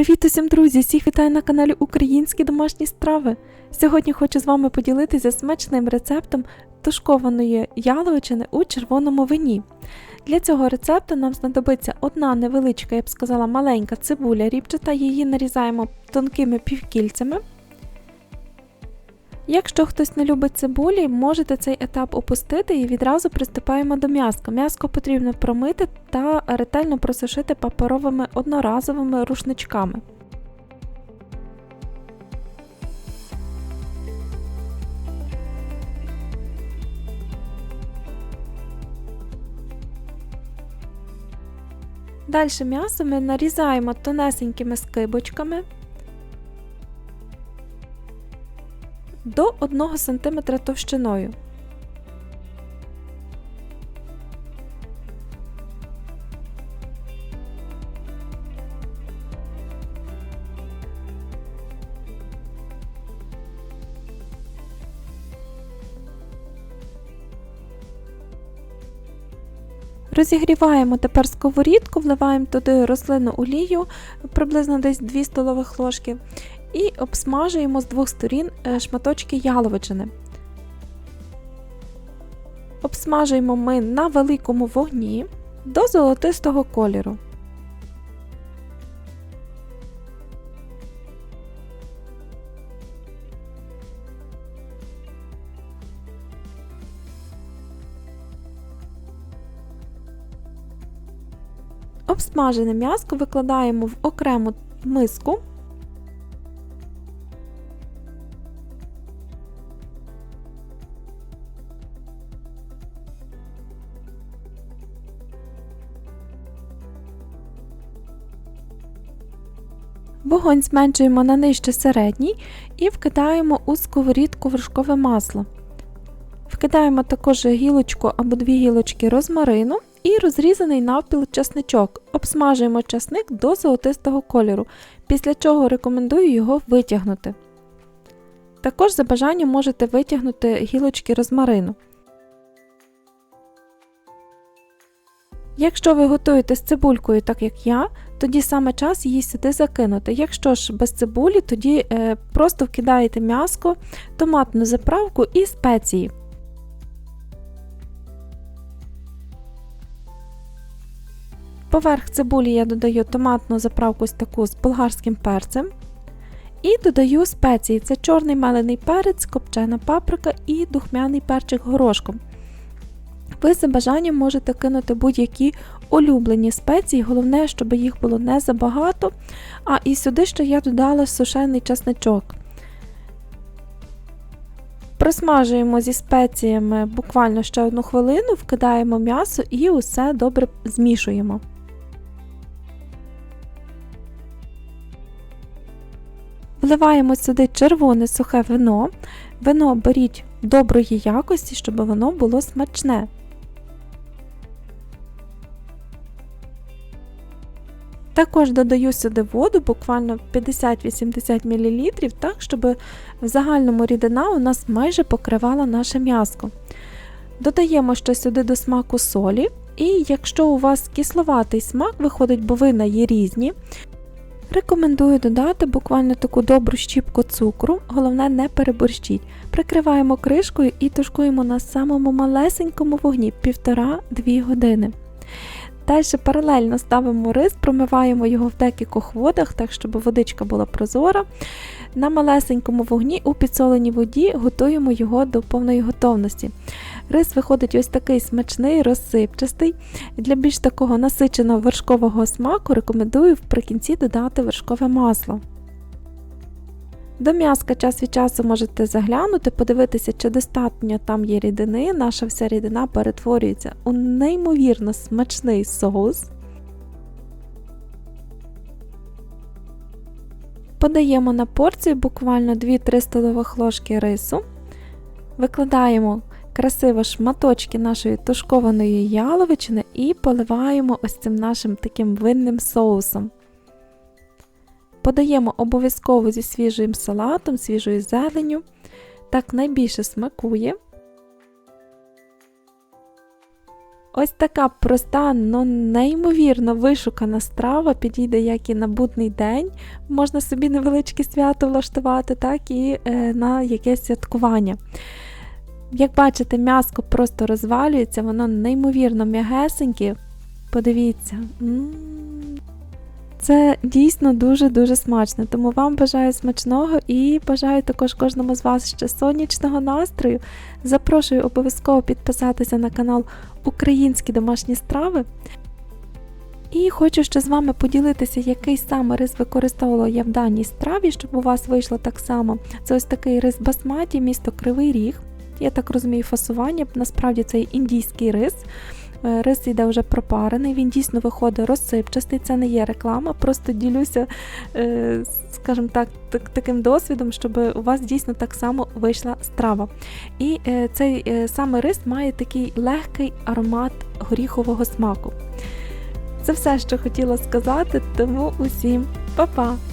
Привіт усім, друзі! Всіх вітаю на каналі Українські домашні страви. Сьогодні хочу з вами поділитися смачним рецептом тушкованої яловичини у червоному вині. Для цього рецепту нам знадобиться одна невеличка, я б сказала, маленька цибуля рібчата, її нарізаємо тонкими півкільцями. Якщо хтось не любить цибулі, можете цей етап опустити і відразу приступаємо до м'яска. М'яско потрібно промити та ретельно просушити паперовими одноразовими рушничками. Далі м'ясо ми нарізаємо тонесенькими скибочками. До 1 см товщиною. Розігріваємо тепер сковорідку, вливаємо туди рослинну олію приблизно десь 2 столових ложки і обсмажуємо з двох сторін е, шматочки яловичини. Обсмажуємо ми на великому вогні до золотистого кольору. Обсмажене м'яско викладаємо в окрему миску Вогонь зменшуємо на нижче середній і вкидаємо у сковорідку вершкове масло. Вкидаємо також гілочку або дві гілочки розмарину і розрізаний навпіл часничок. Обсмажуємо часник до золотистого кольору, після чого рекомендую його витягнути. Також за бажанням можете витягнути гілочки розмарину. Якщо ви готуєте з цибулькою, так як я, тоді саме час її сюди закинути. Якщо ж без цибулі, тоді е, просто вкидаєте м'яско, томатну заправку і спеції. Поверх цибулі я додаю томатну заправку ось таку з болгарським перцем. І додаю спеції: це чорний мелений перець, копчена паприка і духмяний перчик горошком. Ви за бажанням можете кинути будь-які улюблені спеції, головне, щоб їх було не забагато. А і сюди ще я додала сушений часничок. Просмажуємо зі спеціями буквально ще одну хвилину, вкидаємо м'ясо і усе добре змішуємо. Вливаємо сюди червоне сухе вино. Вино беріть доброї якості, щоб воно було смачне. Також додаю сюди воду, буквально 50-80 мл, так, щоб в загальному рідина у нас майже покривала наше м'яско. Додаємо ще сюди до смаку солі, і якщо у вас кисловатий смак виходить, бо вина є різні, рекомендую додати буквально таку добру щіпку цукру, головне не переборщіть. Прикриваємо кришкою і тушкуємо на самому малесенькому вогні 1,5-2 години. Далі паралельно ставимо рис, промиваємо його в декількох водах, так щоб водичка була прозора. На малесенькому вогні у підсоленій воді готуємо його до повної готовності. Рис виходить ось такий смачний, розсипчастий. Для більш такого насиченого вершкового смаку рекомендую вприкінці додати вершкове масло. До м'яска час від часу можете заглянути, подивитися, чи достатньо там є рідини. Наша вся рідина перетворюється у неймовірно смачний соус. Подаємо на порцію буквально 2-3 столових ложки рису, викладаємо красиво шматочки нашої тушкованої яловичини і поливаємо ось цим нашим таким винним соусом. Подаємо обов'язково зі свіжим салатом, свіжою зеленю. Так найбільше смакує. Ось така проста, но неймовірно вишукана страва підійде як і на будний день, можна собі невеличке свято влаштувати, так і е, на якесь святкування. Як бачите, м'яско просто розвалюється, воно неймовірно м'ягесеньке. Подивіться. м Це дійсно дуже-дуже смачно, тому вам бажаю смачного і бажаю також кожному з вас ще сонячного настрою. Запрошую обов'язково підписатися на канал Українські домашні страви. І хочу ще з вами поділитися, який саме рис використовувала я в даній страві, щоб у вас вийшло так само. Це ось такий рис басматі, місто Кривий Ріг. Я так розумію, фасування. Насправді це індійський рис. Е, Рис йде вже пропарений, він дійсно виходить розсипчастий, це не є реклама, просто ділюся, е, скажімо так, так, таким досвідом, щоб у вас дійсно так само вийшла страва. І е, цей саме рис має такий легкий аромат горіхового смаку. Це все, що хотіла сказати, тому усім па-па!